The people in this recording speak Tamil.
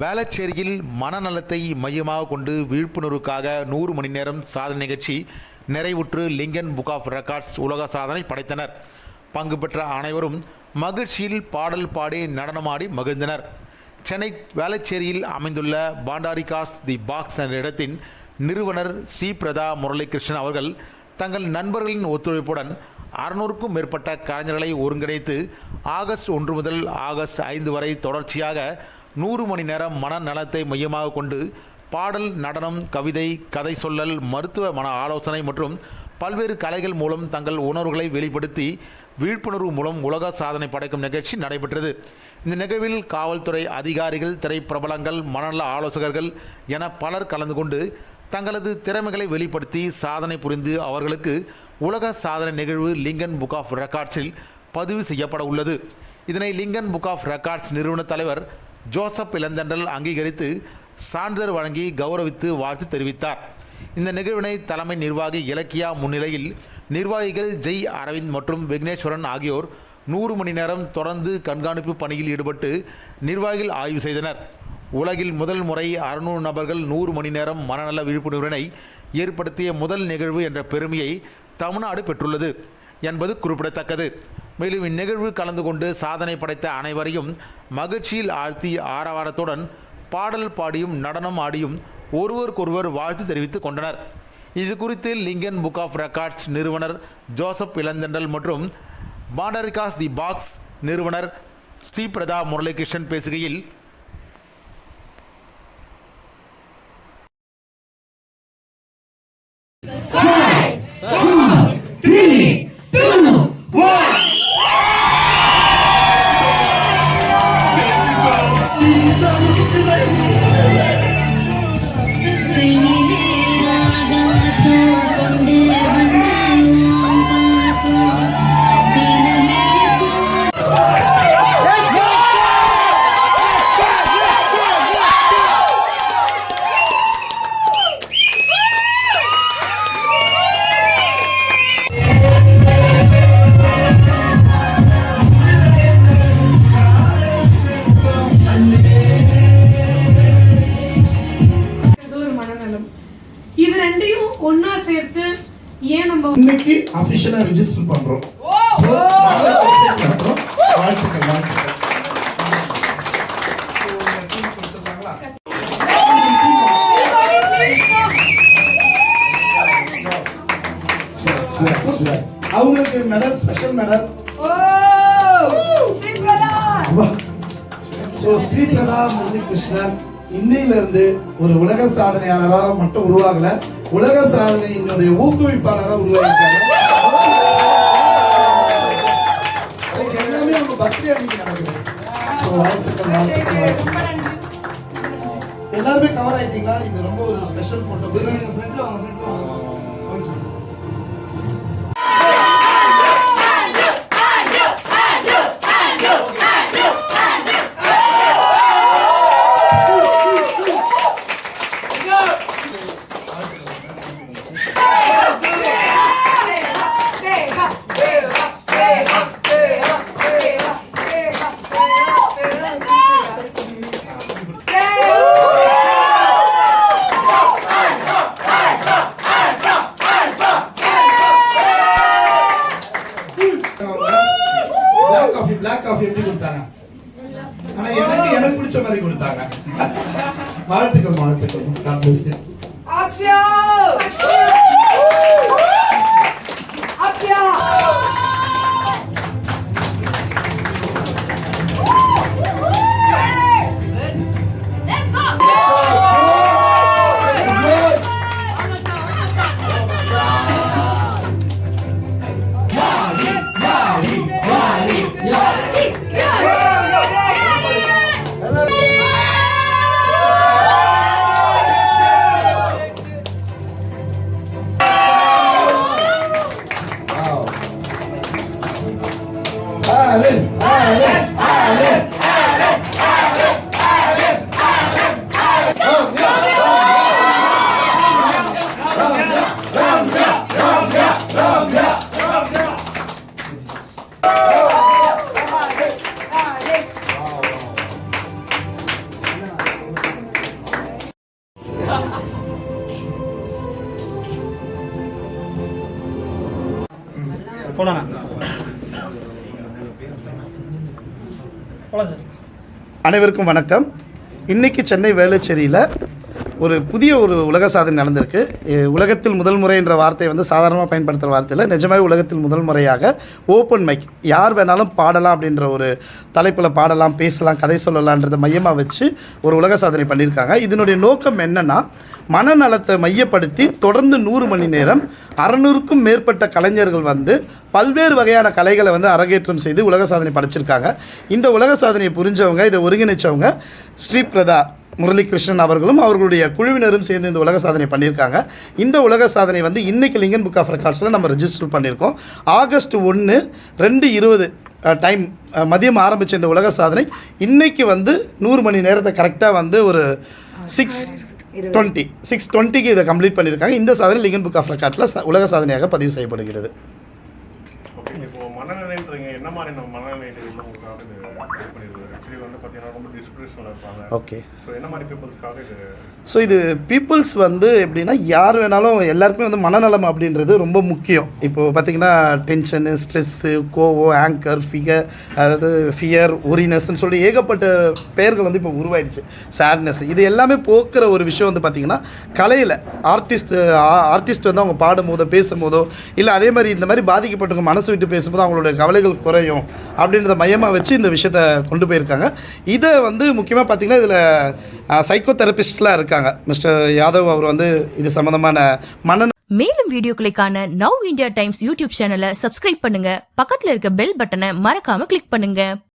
வேளச்சேரியில் மனநலத்தை மையமாக கொண்டு விழிப்புணர்வுக்காக நூறு மணி நேரம் சாதனை நிகழ்ச்சி நிறைவுற்று லிங்கன் புக் ஆஃப் ரெக்கார்ட்ஸ் உலக சாதனை படைத்தனர். பங்கு பெற்ற அனைவரும் மகிழ்ச்சியில் பாடல் பாடி நடனமாடி மகிழ்ந்தனர். சென்னை வேளச்சேரியில் அமைந்துள்ள பாண்டாரிகாஸ் தி பாக்ஸ் என்ற இடத்தின் நிறுவனர் சி. பிரதா முரளிகிருஷ்ணன் அவர்கள் தங்கள் நண்பர்களின் ஒத்துழைப்புடன் அறுநூறுக்கும் மேற்பட்ட கலைஞர்களை ஒருங்கிணைத்து ஆகஸ்ட் ஒன்று முதல் ஆகஸ்ட் ஐந்து வரை தொடர்ச்சியாக நூறு மணி நேரம் மனநலத்தை மையமாக கொண்டு பாடல் நடனம் கவிதை கதை சொல்லல் மருத்துவ மன ஆலோசனை மற்றும் பல்வேறு கலைகள் மூலம் தங்கள் உணர்வுகளை வெளிப்படுத்தி விழிப்புணர்வு மூலம் உலக சாதனை படைக்கும் நிகழ்ச்சி நடைபெற்றது. இந்த நிகழ்வில் காவல்துறை அதிகாரிகள் திரைப்பிரபலங்கள் மனநல ஆலோசகர்கள் என பலர் கலந்து கொண்டு தங்களது திறமைகளை வெளிப்படுத்தி சாதனை புரிந்து அவர்களுக்கு உலக சாதனை நிகழ்வு லிங்கன் புக் ஆஃப் ரெக்கார்ட்ஸில் பதிவு செய்யப்பட உள்ளது. இதனை லிங்கன் புக் ஆஃப் ரெக்கார்ட்ஸ் நிறுவன தலைவர் ஜோசப் இளந்தண்டல் அங்கீகரித்து சான்றிதழ் வழங்கி கௌரவித்து வாழ்த்து தெரிவித்தார். இந்த நிகழ்வினை தலைமை நிர்வாகி இலக்கியா முன்னிலையில் நிர்வாகிகள் ஜெய் அரவிந்த் மற்றும் விக்னேஸ்வரன் ஆகியோர் நூறு மணி நேரம் தொடர்ந்து கண்காணிப்பு பணியில் ஈடுபட்டு நிர்வாகிகள் ஆய்வு செய்தனர். உலகில் முதல் முறை அறுநூறு நபர்கள் நூறு மணி நேரம் மனநல விழிப்புணர்வினை ஏற்படுத்திய முதல் நிகழ்வு என்ற பெருமையை தமிழ்நாடு பெற்றுள்ளது என்பது குறிப்பிடத்தக்கது. மேலும் இந்நிகழ்வு கலந்து கொண்டு சாதனை படைத்த அனைவரையும் மகிழ்ச்சியில் ஆழ்த்தி ஆரவாரத்துடன் பாடல் பாடியும் நடனம் ஆடியும் ஒருவருக்கொருவர் வாழ்த்து தெரிவித்துக் கொண்டனர். இது குறித்து லிங்கன் புக் ஆஃப் ரெக்கார்ட்ஸ் நிறுவனர் ஜோசப் இளந்தண்டல் மற்றும் பாண்டரிகாஸ் தி பாக்ஸ் நிறுவனர் ஸ்ரீபிரதா முரளிகிருஷ்ணன் பேசுகையில் Jesus. அபிஷியலா ரெஜிஸ்டர் பண்றோம். பண்றோம். வாழ்த்துக்கள். அவங்களுக்கு medal special medal so Sripradha Muralikrishnan இன்னையில இருந்து ஒரு உலக சாதனையாளராக மட்டும் உருவாகல. உலக சாதனையினுடைய ஊக்குவிப்பாளராக உருவாகிட்டாங்க பக்தி அன்னைக்கு நடக்குது. எல்லாருமே கவர் ஆயிட்டீங்களா? இது ரொம்ப ஒரு ஸ்பெஷல் போட்டோ கொடுத்தாங்க வாழ்த்துக்கள் வாழ்த்துக்கள் God 아멘. 아멘 아멘 아멘 아멘 அனைவருக்கும் வணக்கம். இன்னைக்கு சென்னை வேளச்சேரியில் ஒரு புதிய ஒரு உலக சாதனை நடந்திருக்கு. உலகத்தில் முதல் முறை என்ற வார்த்தையை வந்து சாதாரணமாக பயன்படுத்துகிற வார்த்தையில் நிஜமாகவே உலகத்தில் முதல் முறையாக ஓப்பன் மைக் யார் வேணாலும் பாடலாம் அப்படின்ற ஒரு தலைப்பில் பாடலாம் பேசலாம் கதை சொல்லலான்றதை மையமாக வச்சு ஒரு உலக சாதனை பண்ணியிருக்காங்க. இதனுடைய நோக்கம் என்னென்னா மனநலத்தை மையப்படுத்தி தொடர்ந்து நூறு மணி நேரம் அறநூறுக்கும் மேற்பட்ட கலைஞர்கள் வந்து பல்வேறு வகையான கலைகளை வந்து அரங்கேற்றம் செய்து உலக சாதனை படைச்சிருக்காங்க. இந்த உலக சாதனையை புரிஞ்சவங்க இதை ஒருங்கிணைச்சவங்க ஸ்ரீபிரதா முரளிகிருஷ்ணன் அவர்களும் அவர்களுடைய குழுவினரும் சேர்ந்து இந்த உலக சாதனை பண்ணியிருக்காங்க. இந்த உலக சாதனை வந்து இன்னைக்கு லிங்கன் புக் ஆஃப் ரெக்கார்ட்ஸில் நம்ம ரிஜிஸ்டர் பண்ணியிருக்கோம். ஆகஸ்ட் ஒன்று ரெண்டு இருபது டைம் மதியம் ஆரம்பித்த இந்த உலக சாதனை இன்றைக்கி வந்து நூறு மணி நேரத்தை கரெக்டாக வந்து ஒரு சிக்ஸ் டுவெண்ட்டி சிக்ஸ் டுவெண்ட்டிக்கு இதை கம்ப்ளீட் பண்ணியிருக்காங்க. இந்த சாதனை லிங்கன் புக் ஆஃப் ரெக்கார்டில் உலக சாதனையாக பதிவு செய்யப்படுகிறது. என்ன மாதிரி நம்ம ஆக்சுவலி வந்து பார்த்தீங்கன்னா ரொம்ப டிஸ்பிரேஷனில் இருப்பாங்க. ஓகே ஸோ என்ன மாதிரி பீப்புள்ஸ்க்காக இது ஸோ இது பீப்புள்ஸ் வந்து எப்படின்னா யார் வேணாலும் எல்லாருக்குமே வந்து மனநலம் அப்படின்றது ரொம்ப முக்கியம். இப்போது பார்த்தீங்கன்னா டென்ஷனு ஸ்ட்ரெஸ்ஸு கோவம் ஆங்கர் ஃபிகர் அதாவது ஃபியர் ஒரினஸ்ன்னு சொல்லி ஏகப்பட்ட பெயர்கள் வந்து இப்போ உருவாயிடுச்சு. சேட்னஸ் இது எல்லாமே போக்குற ஒரு விஷயம் வந்து பார்த்திங்கன்னா கலையில் ஆர்டிஸ்ட் ஆர்டிஸ்ட் வந்து அவங்க பாடும்போதோ பேசும்போதோ இல்லை அதே மாதிரி இந்த மாதிரி பாதிக்கப்பட்டவங்க மனசு விட்டு பேசும்போது அவங்களோட கவலைகள் குறையும் அப்படின்றத மையமாக வச்சு இந்த விஷயத்தை கொண்டு போயிருக்காங்க. இதை வந்து முக்கியமாக பார்த்தீங்கன்னா இதில் சைக்கோ தெரபிஸ்ட்லாம் இருக்காங்க. மிஸ்டர் யாதவ் அவர் வந்து இது சம்மந்தமான மன மேலும் வீடியோக்களுக்கான நவ் இந்தியா டைம்ஸ் யூடியூப் சேனலை சப்ஸ்கிரைப் பண்ணுங்க. பக்கத்தில் இருக்க பெல் பட்டனை மறக்காம கிளிக் பண்ணுங்க.